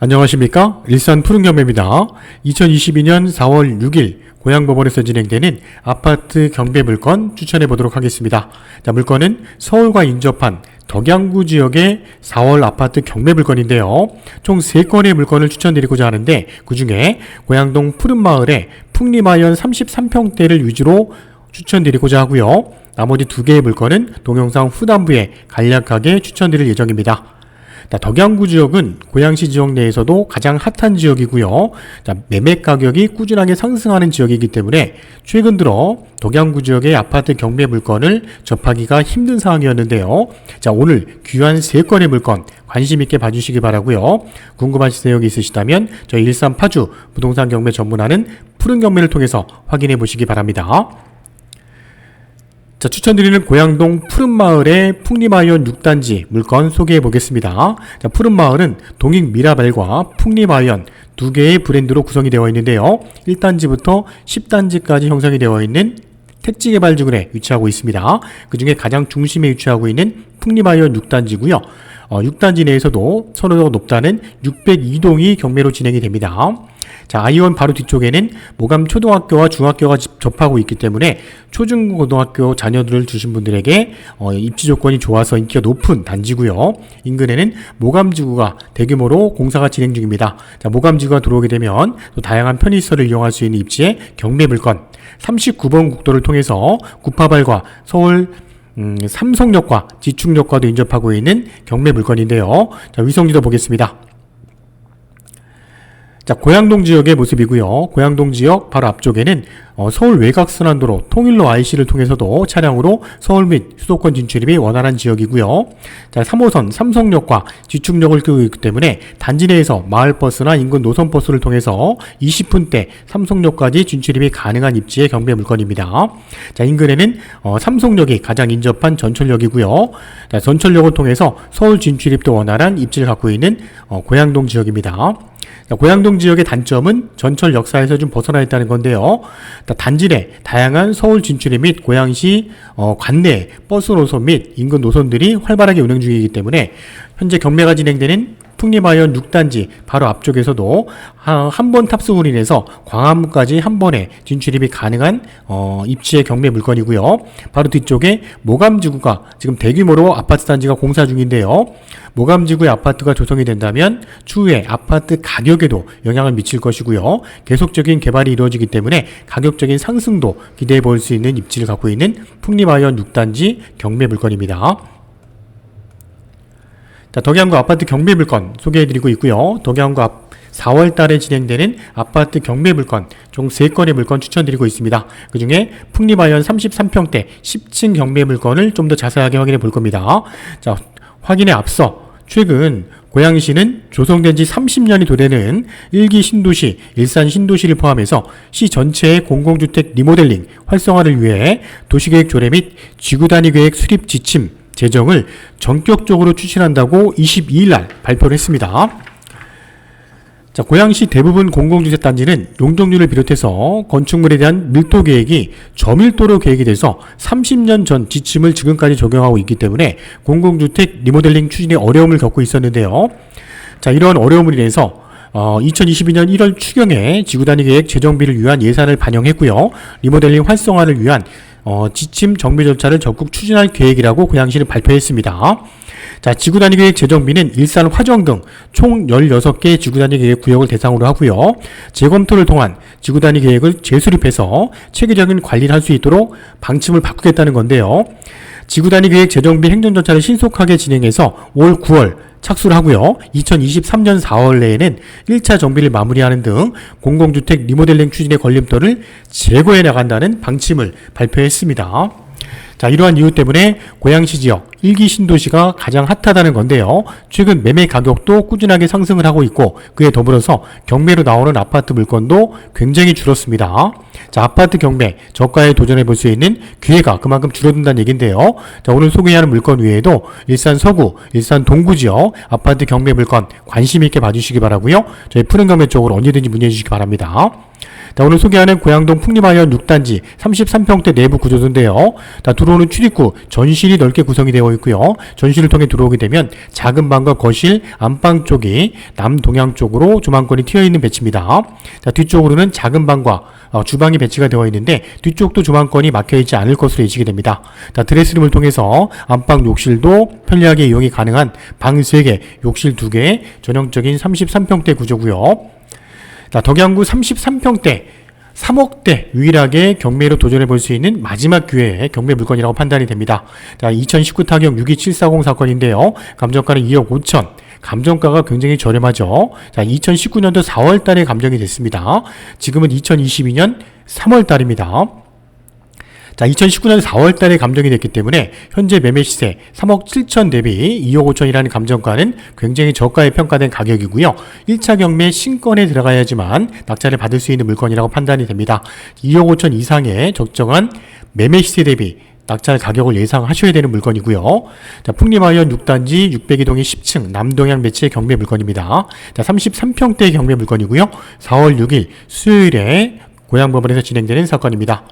안녕하십니까? 일산 푸른경매입니다. 2022년 4월 6일 고양법원에서 진행되는 아파트 경매 물건 추천해 보도록 하겠습니다. 자, 물건은 서울과 인접한 덕양구 지역의 4월 아파트 경매 물건인데요. 총 3건의 물건을 추천드리고자 하는데 그 중에 고양동 푸른마을의 풍림하연 33평대를 위주로 추천드리고자 하고요. 나머지 두 개의 물건은 동영상 후단부에 간략하게 추천드릴 예정입니다. 자, 덕양구 지역은 고양시 지역 내에서도 가장 핫한 지역이고요. 자, 매매 가격이 꾸준하게 상승하는 지역이기 때문에 최근 들어 덕양구 지역의 아파트 경매 물건을 접하기가 힘든 상황이었는데요. 자, 오늘 귀한 세 건의 물건 관심 있게 봐주시기 바라고요. 궁금하신 내용이 있으시다면 저희 일산 파주 부동산 경매 전문하는 푸른 경매를 통해서 확인해 보시기 바랍니다. 자, 추천드리는 고양동 푸른마을의 풍림아이언 6단지 물건 소개해 보겠습니다. 자, 푸른마을은 동익 미라벨과 풍림아이언 두 개의 브랜드로 구성이 되어 있는데요. 1단지부터 10단지까지 형성이 되어 있는 택지 개발 지구에 위치하고 있습니다. 그 중에 가장 중심에 위치하고 있는 풍림아이언 6단지고요. 어, 6단지 내에서도 선호도가 높다는 602동이 경매로 진행이 됩니다. 자, 아이온 바로 뒤쪽에는 모감 초등학교와 중학교가 집- 접하고 있기 때문에 초중고등학교 자녀들을 두신 분들에게 어, 입지 조건이 좋아서 인기가 높은 단지고요. 인근에는 모감지구가 대규모로 공사가 진행 중입니다. 자, 모감지구가 들어오게 되면 또 다양한 편의시설을 이용할 수 있는 입지의 경매 물건 39번 국도를 통해서 구파발과 서울 음, 삼성역과 지축역과도 인접하고 있는 경매 물건인데요. 자, 위성지도 보겠습니다. 자, 고양동 지역의 모습이고요. 고양동 지역 바로 앞쪽에는 어, 서울 외곽순환도로 통일로 IC를 통해서도 차량으로 서울 및 수도권 진출입이 원활한 지역이고요. 자, 3호선 삼성역과 지축역을 끄고 있기 때문에 단지 내에서 마을버스나 인근 노선버스를 통해서 20분대 삼성역까지 진출입이 가능한 입지의 경매 물건입니다. 자, 인근에는 어, 삼성역이 가장 인접한 전철역이고요. 자, 전철역을 통해서 서울 진출입도 원활한 입지를 갖고 있는 어, 고양동 지역입니다. 자, 고양동 지역의 단점은 전철 역사에서 좀 벗어나 있다는 건데요. 자, 단지 내 다양한 서울 진출입 및 고양시 어, 관내 버스 노선 및 인근 노선들이 활발하게 운행 중이기 때문에 현재 경매가 진행되는 풍림하연 6단지 바로 앞쪽에서도 한 번 탑승으로 인해서 광화문까지 한 번에 진출입이 가능한 어, 입지의 경매 물건이고요. 바로 뒤쪽에 모감지구가 지금 대규모로 아파트 단지가 공사 중인데요. 모감지구의 아파트가 조성이 된다면 추후에 아파트 가격에도 영향을 미칠 것이고요. 계속적인 개발이 이루어지기 때문에 가격적인 상승도 기대해 볼 수 있는 입지를 갖고 있는 풍림하연 6단지 경매 물건입니다. 자, 덕양구 아파트 경매 물건 소개해드리고 있고요. 덕양구 앞 4월 달에 진행되는 아파트 경매 물건 총 3건의 물건 추천드리고 있습니다. 그 중에 풍림하연 33평대 10층 경매 물건을 좀 더 자세하게 확인해 볼 겁니다. 자, 확인에 앞서 최근 고양시는 조성된 지 30년이 도되는 일기 신도시, 일산 신도시를 포함해서 시 전체의 공공주택 리모델링 활성화를 위해 도시계획 조례 및 지구단위 계획 수립 지침 제정을 전격적으로 추진한다고 22일 날 발표를 했습니다. 자, 고양시 대부분 공공주택 단지는 용적률을 비롯해서 건축물에 대한 밀도 계획이 저밀도로 계획이 돼서 30년 전 지침을 지금까지 적용하고 있기 때문에 공공주택 리모델링 추진에 어려움을 겪고 있었는데요. 자, 이러한 어려움을 인해서 어, 2022년 1월 추경에 지구단위 계획 재정비를 위한 예산을 반영했고요. 리모델링 활성화를 위한 어, 지침 정비 절차를 적극 추진할 계획이라고 고양시는 발표했습니다. 자, 지구단위 계획 재정비는 일산 화정 등 총 16개 지구단위 계획 구역을 대상으로 하고요. 재검토를 통한 지구단위 계획을 재수립해서 체계적인 관리를 할 수 있도록 방침을 바꾸겠다는 건데요. 지구단위 계획 재정비 행정 절차를 신속하게 진행해서 올 9월 착수를 하고요. 2023년 4월 내에는 1차 정비를 마무리하는 등 공공주택 리모델링 추진의 걸림돌을 제거해 나간다는 방침을 발표했습니다. 자, 이러한 이유 때문에 고양시 지역 일기 신도시가 가장 핫하다는 건데요. 최근 매매 가격도 꾸준하게 상승을 하고 있고 그에 더불어서 경매로 나오는 아파트 물건도 굉장히 줄었습니다. 자, 아파트 경매 저가에 도전해 볼 수 있는 기회가 그만큼 줄어든다는 얘긴데요. 자, 오늘 소개하는 물건 외에도 일산 서구, 일산 동구 지역 아파트 경매 물건 관심 있게 봐주시기 바라고요. 저희 푸른 경매 쪽으로 언제든지 문의해 주시기 바랍니다. 자, 오늘 소개하는 고양동 풍림하연 6단지 33평대 내부 구조인데요. 자, 들어오는 출입구 전실이 넓게 구성이 되어 있고요. 전실을 통해 들어오게 되면 작은 방과 거실, 안방 쪽이 남동향 쪽으로 조망권이 튀어 있는 배치입니다. 자, 뒤쪽으로는 작은 방과 어, 주방이 배치가 되어 있는데 뒤쪽도 조망권이 막혀 있지 않을 것으로 예측이 됩니다. 자, 드레스룸을 통해서 안방 욕실도 편리하게 이용이 가능한 방 3개, 욕실 2개, 전형적인 33평대 구조고요. 자, 덕양구 33평대 3억대 유일하게 경매로 도전해 볼 수 있는 마지막 기회의 경매 물건이라고 판단이 됩니다. 자, 2019 타경 62740 사건인데요. 감정가는 2억 5천. 감정가가 굉장히 저렴하죠. 자, 2019년도 4월 달에 감정이 됐습니다. 지금은 2022년 3월 달입니다. 자, 2019년 4월 달에 감정이 됐기 때문에 현재 매매 시세 3억 7천 대비 2억 5천이라는 감정가는 굉장히 저가에 평가된 가격이고요. 1차 경매 신권에 들어가야지만 낙찰을 받을 수 있는 물건이라고 판단이 됩니다. 2억 5천 이상의 적정한 매매 시세 대비 낙찰 가격을 예상하셔야 되는 물건이고요. 자, 풍림하연 6단지 602동의 10층 남동향 매치의 경매 물건입니다. 자, 33평대 경매 물건이고요. 4월 6일 수요일에 고양법원에서 진행되는 사건입니다.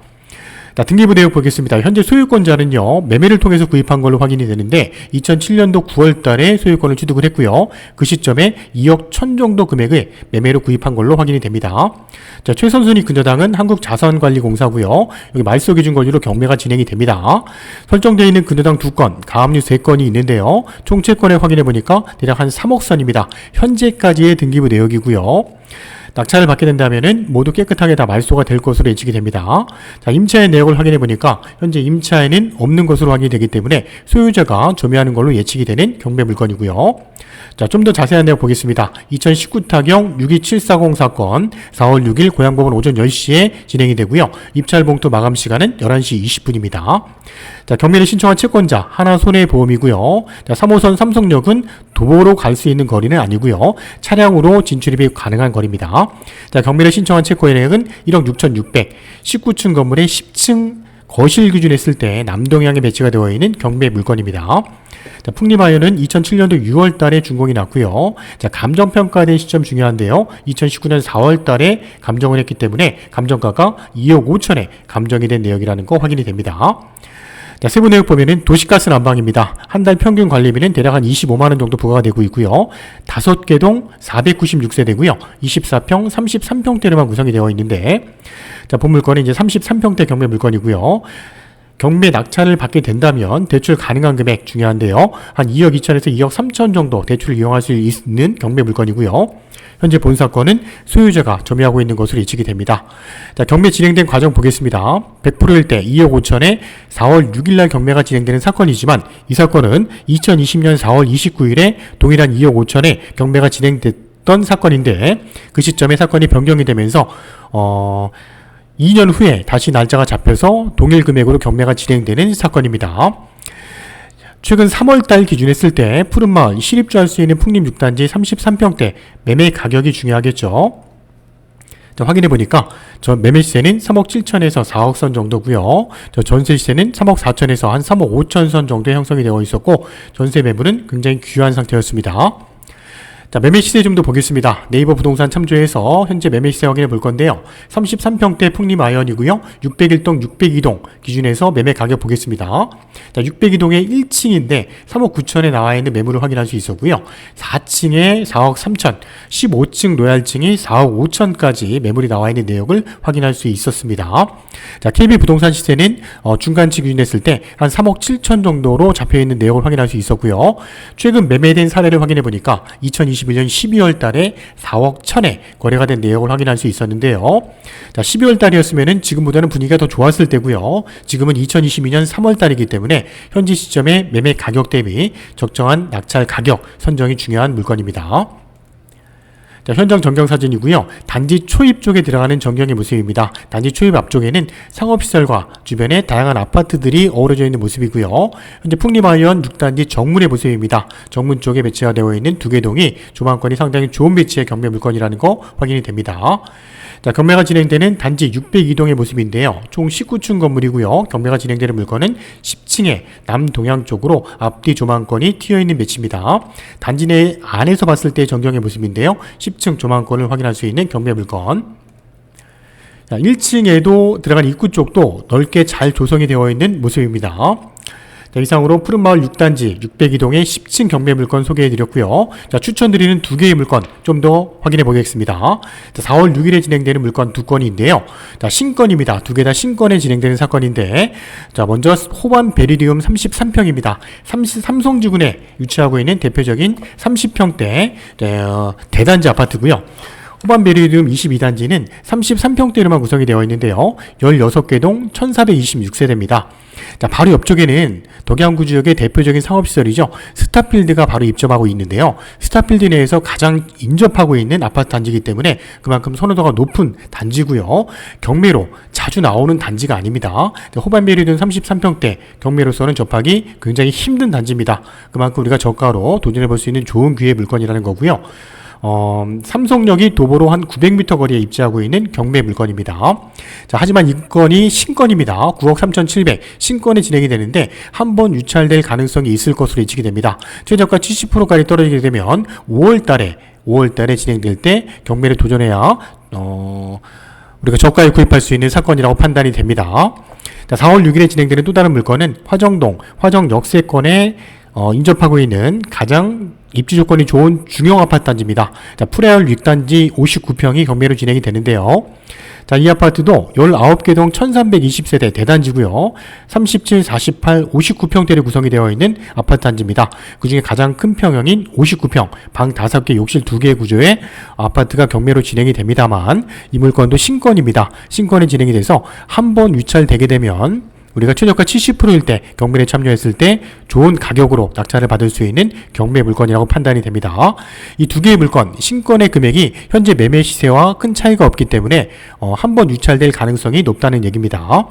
자, 등기부 내역 보겠습니다. 현재 소유권자는요, 매매를 통해서 구입한 걸로 확인이 되는데, 2007년도 9월 달에 소유권을 취득을 했고요. 그 시점에 2억 1000 정도 금액을 매매로 구입한 걸로 확인이 됩니다. 자, 최선순위 근저당은 한국자산관리공사고요. 여기 말소 기준 권유로 경매가 진행이 됩니다. 설정되어 있는 근저당 2건, 가압류 3건이 있는데요. 총 채권을 확인해 보니까 대략 한 3억 선입니다. 현재까지의 등기부 내역이고요. 낙찰을 받게 된다면은 모두 깨끗하게 다 말소가 될 것으로 예측이 됩니다. 자, 임차의 내역을 확인해 보니까 현재 임차에는 없는 것으로 확인이 되기 때문에 소유자가 조매하는 걸로 예측이 되는 경매 물건이고요. 자, 좀 더 자세한 내용 보겠습니다. 2019 타경 62740 사건 4월 6일 고양법원 오전 10시에 진행이 되고요. 입찰 봉투 마감 시간은 11시 20분입니다. 자, 경매를 신청한 채권자 하나 손해보험이고요. 자, 3호선 삼성역은 도보로 갈 수 있는 거리는 아니고요. 차량으로 진출입이 가능한 거리입니다. 자, 경매를 신청한 채권액은 1억 6,600, 19층 건물의 10층 거실 기준에 했을 때 남동향에 배치가 되어 있는 경매 물건입니다. 자, 풍림하연은 2007년도 6월 달에 준공이 났고요. 자, 감정 평가된 시점 중요한데요. 2019년 4월 달에 감정을 했기 때문에 감정가가 2억 5천에 감정이 된 내역이라는 거 확인이 됩니다. 자, 세부 내역 보면은 도시가스 난방입니다. 한 달 평균 관리비는 대략 한 25만 원 정도 부과가 되고 있고요. 다섯 개 동 496세대고요. 24평, 33평대로만 구성이 되어 있는데 자, 본 물건은 이제 33평대 경매 물건이고요. 경매 낙찰을 받게 된다면 대출 가능한 금액 중요한데요. 한 2억 2천에서 2억 3천 정도 대출을 이용할 수 있는 경매 물건이고요. 현재 본 사건은 소유자가 점유하고 있는 것으로 예측이 됩니다. 자, 경매 진행된 과정 보겠습니다. 100%일 때 2억 5천에 4월 6일날 경매가 진행되는 사건이지만 이 사건은 2020년 4월 29일에 동일한 2억 5천에 경매가 진행됐던 사건인데 그 시점에 사건이 변경이 되면서 어 2년 후에 다시 날짜가 잡혀서 동일 금액으로 경매가 진행되는 사건입니다. 최근 3월달 기준 했을 때 푸른마을 실입주할 수 있는 풍림 6단지 33평대 매매 가격이 중요하겠죠. 자, 확인해 보니까 저 매매 시세는 3억 7천에서 4억 선 정도고요. 저 전세 시세는 3억 4천에서 한 3억 5천 선 정도 형성이 되어 있었고 전세 매물은 굉장히 귀한 상태였습니다. 자, 매매 시세 좀 더 보겠습니다. 네이버 부동산 참조해서 현재 매매 시세 확인해 볼 건데요. 33평대 풍림 아이언이고요. 601동, 602동 기준에서 매매 가격 보겠습니다. 자, 602동에 1층인데 3억 9천에 나와 있는 매물을 확인할 수 있었고요. 4층에 4억 3천, 15층 로얄층이 4억 5천까지 매물이 나와 있는 내역을 확인할 수 있었습니다. 자, KB 부동산 시세는 어, 중간치 기준했을 때 한 3억 7천 정도로 잡혀 있는 내역을 확인할 수 있었고요. 최근 매매된 사례를 확인해 보니까 2021년 12월 달에 4억 1천에 거래가 된 내역을 확인할 수 있었는데요. 자, 12월 달이었으면은 지금보다는 분위기가 더 좋았을 때고요. 지금은 2022년 3월 달이기 때문에 현재 시점에 매매 가격 대비 적정한 낙찰 가격 선정이 중요한 물건입니다. 자, 현장 전경 사진이고요. 단지 초입 쪽에 들어가는 전경의 모습입니다. 단지 초입 앞쪽에는 상업시설과 주변에 다양한 아파트들이 어우러져 있는 모습이고요. 현재 풍림아이언 6단지 정문의 모습입니다. 정문 쪽에 배치가 되어 있는 두 개 동이 조망권이 상당히 좋은 배치의 경매 물건이라는 거 확인이 됩니다. 자, 경매가 진행되는 단지 602동의 모습인데요. 총 19층 건물이고요. 경매가 진행되는 물건은 10층의 남동향 쪽으로 앞뒤 조망권이 튀어 있는 배치입니다. 단지 내 안에서 봤을 때 전경의 모습인데요. 10층 조망권을 확인할 수 있는 경매 물건. 자, 1층에도 들어간 입구 쪽도 넓게 잘 조성이 되어 있는 모습입니다. 자, 이상으로 푸른마을 6단지 602동의 10층 경매 물건 소개해 드렸고요. 자, 추천드리는 두 개의 물건 좀 더 확인해 보겠습니다. 자, 4월 6일에 진행되는 물건 두 건인데요. 자, 신건입니다. 두 개 다 신건에 진행되는 사건인데 자, 먼저 호반 베리디움 33평입니다. 삼성지구에 위치하고 있는 대표적인 30평대 어, 대단지 아파트고요. 호반 베리디움 22단지는 33평대로만 구성이 되어 있는데요. 16개 동 1426세대입니다. 자, 바로 옆쪽에는 덕양구 지역의 대표적인 상업시설이죠. 스타필드가 바로 입점하고 있는데요. 스타필드 내에서 가장 인접하고 있는 아파트 단지이기 때문에 그만큼 선호도가 높은 단지고요. 경매로 자주 나오는 단지가 아닙니다. 호반 베리디움 33평대 경매로서는 접하기 굉장히 힘든 단지입니다. 그만큼 우리가 저가로 도전해 볼 수 있는 좋은 기회 물건이라는 거고요. 어, 삼성역이 도보로 한 900m 거리에 입지하고 있는 경매 물건입니다. 자, 하지만 이 건이 신건입니다. 9억 3,700 신건에 진행이 되는데 한 번 유찰될 가능성이 있을 것으로 예측이 됩니다. 최저가 70%까지 떨어지게 되면 5월 달에 5월 달에 진행될 때 경매를 도전해야 어, 우리가 저가에 구입할 수 있는 사건이라고 판단이 됩니다. 자, 4월 6일에 진행되는 또 다른 물건은 화정동 화정 역세권에 어, 인접하고 있는 가장 입지 조건이 좋은 중형 아파트 단지입니다. 자, 프레알 6단지 59평이 경매로 진행이 되는데요. 자, 이 아파트도 19개 동 1320세대 대단지고요. 37, 48, 59평대로 구성이 되어 있는 아파트 단지입니다. 그 중에 가장 큰 평형인 59평, 방 5개, 욕실 2개 구조의 아파트가 경매로 진행이 됩니다만 이 물건도 신건입니다. 신건이 진행이 돼서 한 번 유찰되게 되면 우리가 최저가 70%일 때 경매에 참여했을 때 좋은 가격으로 낙찰을 받을 수 있는 경매 물건이라고 판단이 됩니다. 이 두 개의 물건 신건의 금액이 현재 매매 시세와 큰 차이가 없기 때문에 어, 한번 유찰될 가능성이 높다는 얘기입니다.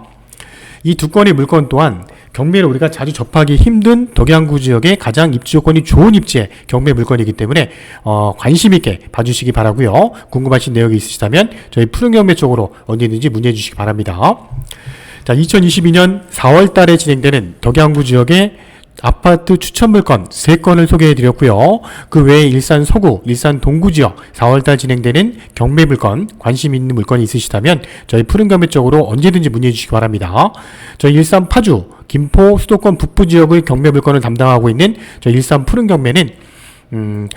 이 두 건의 물건 또한 경매를 우리가 자주 접하기 힘든 덕양구 지역의 가장 입지 조건이 좋은 입지의 경매 물건이기 때문에 어, 관심 있게 봐주시기 바라고요. 궁금하신 내용이 있으시다면 저희 푸른 경매 쪽으로 언제든지 문의해 주시기 바랍니다. 자, 2022년 4월 달에 진행되는 덕양구 지역의 아파트 추천 물건 3건을 소개해 드렸고요. 그 외에 일산 서구, 일산 동구 지역 4월 달 진행되는 경매 물건 관심 있는 물건이 있으시다면 저희 푸른 경매 쪽으로 언제든지 문의해 주시기 바랍니다. 저희 일산 파주, 김포, 수도권 북부 지역의 경매 물건을 담당하고 있는 저희 일산 푸른 경매는 음,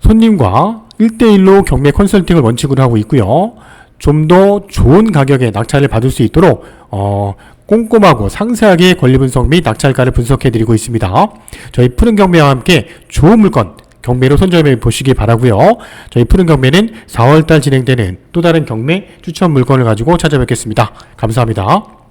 손님과 1대1로 경매 컨설팅을 원칙으로 하고 있고요. 좀 더 좋은 가격에 낙찰을 받을 수 있도록 어, 꼼꼼하고 상세하게 권리 분석 및 낙찰가를 분석해 드리고 있습니다. 저희 푸른 경매와 함께 좋은 물건 경매로 선점해 보시기 바라고요. 저희 푸른 경매는 4월달 진행되는 또 다른 경매 추천 물건을 가지고 찾아뵙겠습니다. 감사합니다.